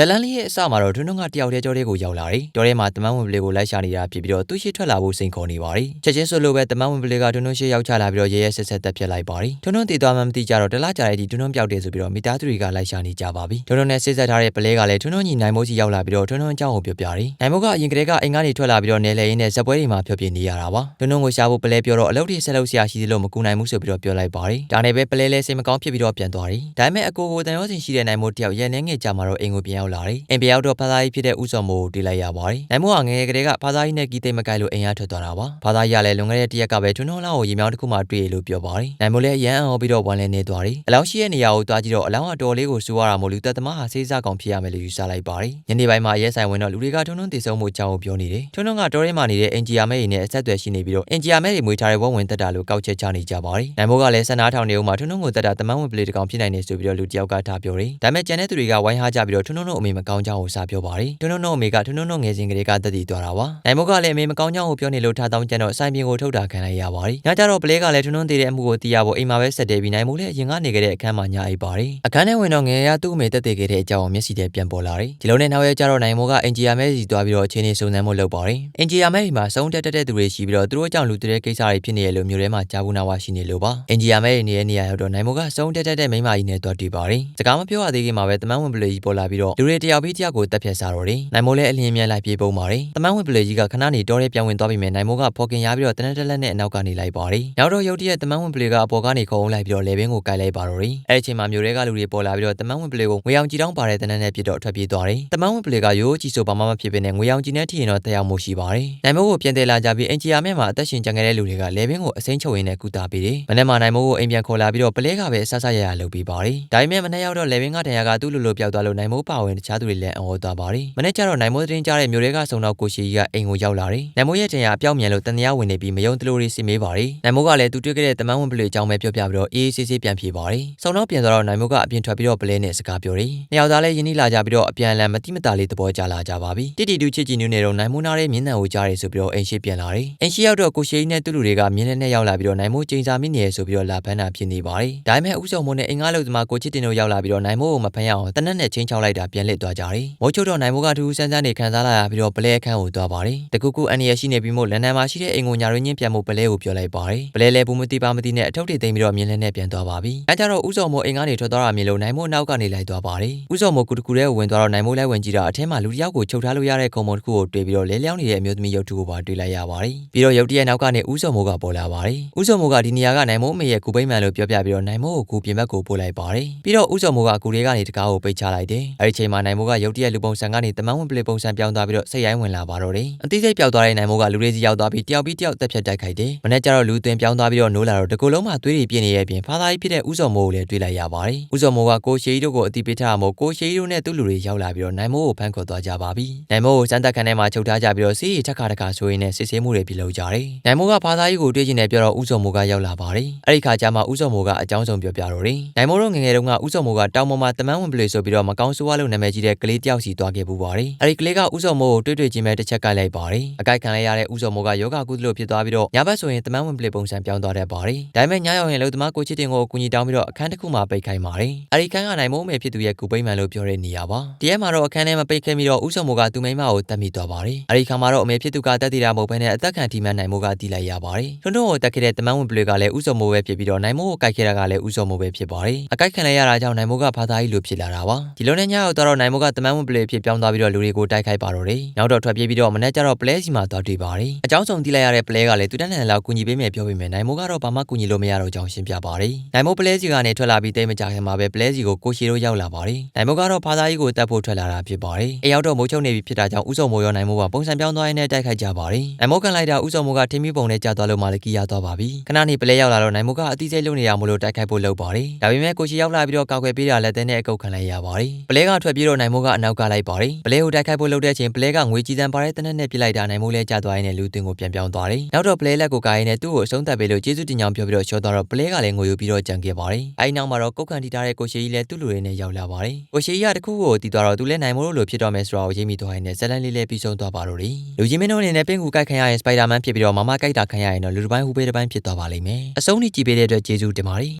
ဇလန်လေးရဲ့အစမှာတော့ထွန်းထွန်းကတယောက်တည်းကြောထဲကိုရောက်လာတယ်။ကြောထဲမှာတမန်ဝင်ပလေးကိုလိုက်ရှာနေတာဖြစ်ပြီးတော့သူ့ရှိထွက်လာဖို့စိန်ခေါ်နေပါတယ်။ချက်ချင်းဆိုလိုပဲတမန်ဝင်ပလေးကထွန်းထွန်းရှိရောက်ချလာပြီးတော့ရဲရဲဆက်ဆက်တက်ပြစ်လိုက်ပါတယ်။ထွန်းထွန်းတည်သွားမှမသိကြတော့တလားကြာတဲ့ဒီထွန်းထွန်းပြောက်တယ်ဆိုပြီးတော့မိသားစုတွေကလိုက်ရှာနေကြပါပြီ။ထွန်းထွန်းနဲ့ဆိတ်ဆက်ထားတဲ့ပလေးကလည်းထွန်းထွန်းညီနိုင်မိုးကြီးရောက်လာပြီးတော့ထွန်းထွန်းအကြောင်းကိုပြောပြတယ်။နိုင်မိုးကအရင်ကတည်းကအိမ်ကနေထွက်လာပြီးတော့နယ်လေရင်းနဲ့ဇက်ပွဲတွေမှာဖြောပြနေရတာပါ။ထွန်းထွန်းကိုရှာဖို့ပလဲပြောတော့အလုပ်တွေဆက်လုပ်ဆရာရှိသေးလို့မကူနိုင်ဘူးဆိုပြီးတော့ပြောလိုက်ပါတယ်။ဒါနဲ့ပဲပလဲလဲစိတ်မကောင်းဖြစ်ပြီးတော့ပြန်သွားတယ်။ဒါပေမဲ့အကိုကိုတန်ရောစင်ရှိတဲ့နိုင်မိုးတယောက်ရဲနေငယ်ကြမှာတော့အိမ်ကိုပြန်ရောက်လာတယ်။အိမ်ပြန်ရောက်တော့ဖသားကြီးဖြစ်တဲ့ဦးစောမိုးကိုတွေ့လိုက်ရပါတယ်။နိုင်မိုးကငယ်ငယ်ကလေးကဖသားကြီးနဲ့ကီးသိမ့်မကိုက်လို့အိမ်ရထွက်သွားတာပါ။ဖသားကြီးကလည်းလွန်ခဲ့တဲ့တရက်ကပဲထွန်းထွန်းလာကိုရေမြောင်းတစ်ခုမှတွေ့ရလို့ပြောပါတယ်။နိုင်မိုးလည်းရမ်းအောင်ပြီးတော့ဝမ်းလဲနေသွားတယ်။အလောင်းရှိတဲ့နေရာကိုသွားကြည့်တော့အလောင်းအတော်လေးကိုစူရတာမို့လူသက်သမားဟာစေးစားကောင်ဖြစ်ရမယ်လို့ယူဆလိုက်ပါတယ်။ညနေပိုင်းမှာရဲဆိုင်ဝင်တော့လူတွေကထွန်းထွန်းတည်ဆုံးမှုအကြောင်းကိုပြောနေတယ်။ထွန်းထွန်းကတော်ရဲမှာနေတဲ့အင်ဂျီယာမဲတွေနဲ့အဆက်အသွယ်ရှိနေပြီးတော့အင်ဂျီယာမဲတွေမွေးထားတဲ့ဝက်ဝင်တက်တာလို့ကောက်ချက်ချနေကြပါတယ်။နိုင်မိုးကလည်းဆန္ဒထောင်နေဦးမှာထွန်းထွန်းကိုတက်တာတမန်ဝင်ပလေးတကောင်ဖြစ်နိုင်နေဆိုပြီးတော့လူတယောက်ကထားပြောတယ်။ဒါပေမဲ့ကျန်တဲ့သူတွေကဝိုင်းဟားကြပြီးတော့ထွန်းထွန်းတို့အမေမကောင်းကြောင်းကိုစာပြောပါတယ်။ထွန်းထွန်းတို့အမေကထွန်းထွန်းတို့ငယ်စဉ်ကလေးကတက်တည်သွားတာပါ။နိုင်မိုးကလည်းအမေမကောင်းကြောင်းကိုပြောနေလို့ထားတောင်းကျန်တော့ဆိုင်ပြင်ကိုထုတ်တာခံလိုက်ရပါတယ်။ညကျတော့ပလေးကလည်းထွန်းထွန်းတည်တဲ့အမှုကိုသိရဖို့အိမ်မှာပဲဆက်တယ်ပြီးနိုင်မိုးလည်းအရင်ကနေခဲ့တဲ့အခန်းမှာညာအိပ်ပါတယ်။အခန်းထဲဝင်တော့ငယ်ရသူ့အမေတက်တည်ခဲ့တဲ့အကြောင်းကိုမျက်စိထဲပြန်ပေါ်လာတယ်။ဒီလိုနဲ့နောက်ရကျတော့နိုင်မိုးကအင်ဂျီယာမဲစီသွားပြီးတော့အခြေအနေစုံစမ်းမှုလုပ်ပါတယ်။အင်ဂျီယာမဲဒီမှာစုံတက်တက်တဲ့သူတွေရှိပြီးတော့သူတို့အကြောင်းလူတွေကိစ္စတွေဖြစ်နေရလို့မျိုးထဲမှာကြားဘူးနာဝရှိနေလို့ပါ။အင်ဂျီယာမဲနေတဲ့နေရာရောက်တော့နိုင်မိုးကစုံတက်တက်တဲ့မိန်းမကြီးနဲ့တွေ့တွေ့ပါတယ်။စကားမပြောရသေးခင်မှာပဲတမန်ဝင်ပလေကြီးပေါ်လာပြီးတော့လူတွေတယောက်ပြီးတယောက်ကိုတက်ဖြတ်စားတော့တယ်။နိုင်မိုးလည်းအလင်းမြန်လိုက်ပြေးပုံပါတယ်။တမန်ဝင်ပလေကြီးကခဏနေတော့တဲ့ပြောင်းဝင်သွားပြီးမြဲနိုင်မိုးကဖော်ကင်ရပြီးတော့တနက်တက်လက်နဲ့အနောက်ကနေလိုက်ပါတယ်။နောက်တော့ရုတ်တရက်တမန်ဝင်ပလေကအပေါ်ကနေခုံအောင်လိုက်ပြီးတော့လေဘင်းကိုကိုက်လိုက်ပါတော့တယ်။အဲ့ဒီအချိန်မှာမျိုးတွေကလူတွေပေါ်လာပြီးတော့တမန်ဝင်ပလေကိုငွေအောင်ကြီးတောင်းပါတဲ့တနက်နဲ့ပြစ်တော့ထွက်ပြေးသွားတယ်။တမန်ဝင်ပလေကရိုးကြီးဆိုဘာမှမဖြစ်ဘဲနဲ့ငွေအောင်ကြီးနဲ့ထီရင်တော့တရားမှုရှိပါတယ်။နိုင်မိုးကိုပြန်တယ်လာကြပြီးအင်ဂျီယာမဲမှာအသက်ရှင်ကြံခဲ့တဲ့လူတွေကလေဘင်းကိုအစိမ်းချုပ်ရင်းနဲ့ကူတာပေးတယ်။မနေ့မှနိုင်မိုးကိုအိမ်ပြန်ခေါ်လာပြီးတော့ပလဲကပဲဆဆရရလုပ်ပေးပါတယ်။ဒါပေမဲ့မနေ့ရောက်တော့လေဘင်းကတန်ရာကသူ့လိုလိုပျောက်သွားလို့နိုင်မိုးပါဝင်တခြားသူတွေလည်းအံ့ဩသွားပါတယ်။မနေ့ကျတော့နိုင်မိုးသတင်းကြားတဲ့မျိုးတွေကစုံတော့ကိုရှိကြီးကအိမ်ကိုရောက်လာတယ်။နိုင်မိုးရဲ့တန်ရာအပြောင်းမြန်လို့တန်တရားဝင်နေပြီးမယုံတလို့တွေစီမေးပါတယ်။နိုင်မိုးကလည်းသူတွေ့ခဲ့တဲ့တမန်ဝင်ပလေအကြောင်းပဲပြောပြပြီးတော့အေးအေးဆေးဆေးပြန်ပြေးပါတယ်။စုံတော့ပြန်သွားတော့နိုင်မိုးကအပြင်ထွက်ပြီးတော့ပလဲနဲ့စကားပြောတယ်။နှစ်ယောက်သားလည်းယင်းနှိလာကြပြီးတော့အပြန်အလှန်မတိမတာလေးသဘောကျလာကြပါပြီ။တိတိတူချစ်ချီနူးနေတော့နိုင်မိုးနားရဲ့မျက်နှာကိုကြားရဆိုပြီးတော့အိမ်ရှိပြန်လာတယ်။အိမ်ရှိရောက်တော့ကိုရှိကြီးနဲ့သူ့လူတွေကမြင်းနဲ့နဲ့ရောက်လာပြီးတော့နိုင်မိုးချိန်စာမိနေရဆိုပြီးတော့လာဖမ်းတာဖြစ်နေပါတယ်။ဒါပေမဲ့ဥဆောင်မိုးနဲ့အင်္ဂါလုသမားကိုချစ်တင်တို့ရောက်လာပြီးတော့နိုင်မိုးကိုမဖမ်းရအောင်တနက်နဲ့ချင်းချောက်လိုက်တာပြန်လစ်သွားကြတယ်။မိုးချုပ်တော့နိုင်မိုးကထူးဆန်းဆန်းနေခံစားလာရပြီးတော့ပလဲအခန်းကိုသွားပါတယ်။တကူကူအန်ရရှိနေပြီးမို့လန်ဒန်မှာရှိတဲ့အိမ်ကိုညာရင်းချင်းပြန်ဖို့ပလဲကိုပြောလိုက်ပါတယ်။ပလဲလဲဘူးမသိပါမသိနဲ့အထုပ်တွေသိမ်းပြီးတော့မြင်းလဲနဲ့ပြန်သွားပါပြီ။အဲကြတော့ဥဆောင်မိုးအိမ်ကနေထွက်သွားတာမြင်လို့နိုင်မိုးနောက်ကနေလိုက်သွားပါတယ်။ဥဆောင်မိုးကူတကူတဲ့ဝင်သွားတော့နိုင်မိုးလဲဝင်ကြည့်တာအထက်မှာလူတစ်ယောက်ကိုချုပ်ထားလို့ရတဲ့ခုံမုံတစ်ခုကိုတွေ့ပြီးတော့လဲလျောင်းနေတဲ့အမျိုးသမီးရုပ်ထုကိုပါတွေ့လိုက်ရပါတယ်။ပြီးတော့ရုပ်တရက်နောက်ကနေဥဆောင်မိုးကပေါ်လာပါတယ်။ဥဆောင်မိုးကဒီနေရာကနိုင်မိုးအမေရဲ့ကူပိတ်မှန်လို့ပြောပြပြီးတော့နိုင်မိုးကိုကူပြင်ဘက်ကိုပို့လိုက်ပါတယ်။ပြီးတော့ဥဆောင်မိုးကကူလေးကနေတကားကိုပိတ်ချလိုက်တယ်။အဲဒီချိန်မှာနိုင်မိုးကရုပ်တရက်လူပုံစံကနေတမန်ဝင်ပလေပုံစံပြောင်းသွားပြီးတော့စိတ်ရိုင်းဝင်လာပါတော့တယ်။အသေးစိတ်ပျောက်သွားတဲ့နိုင်မိုးကလူလေးစီရောက်သွားပြီးတယောက်ပြီးတယောက်တက်ဖြတ်တိုက်ခိုက်တယ်။မနေ့ကျတော့လူသွင်းပြောင်းသွားပြီးတော့နိုးလာတော့တကူလုံးမှာသွေးတွေပြင်းနေရဲ့ပြင်ဖာသားကြီးဖြစ်တဲ့ဥဆောင်မိုးကိုလည်းတွေ့လိုက်ရပါတယ်။ဥဆောင်မိုးကကိုရှေးကြီးတို့ကိုအတိပေးထားမို့ကိုရှေးကြီးတို့နဲ့သူ့လူတွေရောက်လာပြီးတော့နိုင်မိုးကိုဖမ်းခေါ်သွားကြပါပြီ။နိုင်မိုးကိုစမ်းတက်ခန်းထဲမှာချုပ်ထားကြပြီးတော့စီးရီထက်ခါတခါဆိုရင်နဲ့စစ်ဆေးမှုတွေပြုလုပ်ကြတယ်။နိုင်မိုးကဖာသားကြီးကိုတွေ့ချင်တယ်ပြောတော့ဥဆောင်မိုးကရောက်လာပါတယ်။အဲ့ဒီခါကျမှဥဆောင်မိုးကအကြောင်းဆုံးပြောပြတော့တယ်။နိုင်မိုးတို့ငငယ်တုန်းကဥဆောင်မိုးကတောင်ပေါ်မှာတမန်ဝင်ပလေဆိုပြီးတော့မကောင်းဆိုးဝါလို့နာမည်ကြီးတဲ့ကလေးတယောက်စီသွားခဲ့ပူပါတယ်။အဲ့ဒီကလေးကဥဆောင်မိုးကိုတွေ့တွေ့ချင်းပဲတစ်ချက်ကိုက်လိုက်ပါတယ်။အကိုက်ခံလိုက်ရတဲ့ဥဆောင်မိုးကယောဂကုသလို့ဖြစ်သွားပြီးတော့ညဘက်ဆိုရင်တမန်ဝင်ပလေပုံစံပြောင်းသွားတတ်ပါတယ်။ဒါပေမဲ့ညရောက်ရင်လုံသမားကိုချစ်တင်ကိုကူညီတောင်းပြီးတော့အခန်းတစ်ခုမှာပိတ်ခိုင်းပါတယ်။အဲ့ဒီခန်းကနိုင်မိုးမယ်ဖြစ်သူရဲ့ကူပိတ်မှန်လို့ပြောတဲ့နေရာပါ။တရဲမှာတော့အခန်းထဲမှာပိတ်ခဲ့ပြီးတော့ဥဆောင်မိုးကသူ့မိန်းမကိုတတ်မိသွားပါတယ်။အဲ့ဒီခါမှာတော့အမေဖြစ်သူကတက်တည်တာမဟုတ်ဘဲနဲ့အသက်ခံထိမှန်နိုင်မိုးကတီးလိုက်ရပါတယ်။ထွန်းထွန်းကိုတက်ခဲ့တဲ့တမန်ဝင်ပလေကလည်းဥဆောင်မိုးပဲဖြစ်ပြီးတော့နိုင်မိုးကိုကိုက်ခဲ့တာကလည်းဥဆောင်မိုးပဲဖြစ်ပါတယ်။အကိုက်ခံလိုက်ရတာကြောင့်နိုင်မိုးကဖာသားကြီးလိုဖြစ်လာတာပါ။ဒီလိုနဲ့ညရောက်တော့နိုင်မိုးကတမန်ဝင်ပလေဖြစ်ပြောင်းသွားပြီးတော့လူတွေကိုတိုက်ခိုက်ပါတော့တယ်။နောက်တော့ထွက်ပြေးပြီးတော့မနေ့ကျတော့ပလဲစီမှာသွားတွေ့ပါတယ်။အကြောင်းဆုံးတီးလိုက်ရတဲ့ပလဲကလည်းသူတန်းတန်းလောက်ကူညီပေးမယ်ပြောပေးမယ်နိုင်မိုးကတော့ဘာမှကူညီလို့မရတော့ကြောင်းရှင်းပြပါတယ်။နိုင်မိုးပလဲစီကနေထွက်လာပြီးတိတ်မကြခင်မှာပဲပလဲစီကိုကိုရှီတို့ရောက်လာပါတယ်။နိုင်မိုးကတော့ဖာသားကြီးကိုတတ်ဖို့ထွက်လာတာဖြစ်ပါတယ်။အရောက်တော့မိုးချုံနေပြီဖြစ်တာကြောင့်ဥစုံမိုးရောနိုင်မိုးကပုံစံပြောင်းသွားရင်းနဲ့တိုက်ခိုက်ကြပါတယ်။နိုင်မိုးကန်လိုက်တာဥစုံမိုးကထင်းမီပုံနဲ့ကြာသွားလို့မှလည်းကီးရသွားပါပြီ။ခဏနေပလဲရောက်လာတော့နိုင်မိုးကအတိစိတ်လုံနေရမလို့တိုက်ခိုက်ဖို့လုပ်ပါတယ်။ဒါပေမဲ့ကိုရှီရောက်လာပြီးတော့ကောက်ွယ်ပေးတာလက်သေးနဲ့အကုတ်ခံလိုက်ရပါတယ်။ပလဲကထွက်ပြေးတော့နိုင်မိုးကအနောက်ကလိုက်ပါတယ်။ပလဲကိုတိုက်ခိုက်ဖို့လုပ်တဲ့ချိန်ပလဲကငွေကြီးတန်းပါတဲ့တနက်နဲ့ပြစ်လိုက်တာနိုင်မိုးလဲကြာသွားရင်းနဲ့လူသွင်းကိုပြန်ပြောင်းသွားတယ်။နောက်တော့ပလဲလက်ကိုကာရင်းနဲ့သူ့ကိုအဆုံးသတ်ပေးလို့ကျေးဇူးတင်ကြောင်းပြောပြီးတော့ရှော့သွားတော့ပလဲကလည်းငွေယူပြီးတော့ကြံခဲ့ပါတယ်။အဲဒီနောက်မှာတော့ကုတ်ခန့်တီထားတဲ့ကိုရှီကြီးလည်းသူ့လူတွေနဲ့ရောက်လာပါတယ်။ကိုရှီကြီးကတခုကိုတီးသွားတော့သူလည်းနိုင်မိုးလို့ဖြစ်တော့မယ်ဆိုတော့ရိပ်မိသွားရင်လည်းဇလန်လေးလည်းပြီးဆုံးသွားပါတော့တယ်။လူကြီးမင်းတို့အနေနဲ့ပင်ကူကိုက်ခံရရင်စပိုင်ဒါမန်ဖြစ်ပြီးတော့မမကိုက်တာခံရရင်တော့လူတစ်ပိုင်းဟူပေးတစ်ပိုင်းဖြစ်သွားပါလိမ့်မယ်။အဆုံးထိကြည့်ပေးတဲ့အတွက်ကျေးဇူးတင်ပါတယ်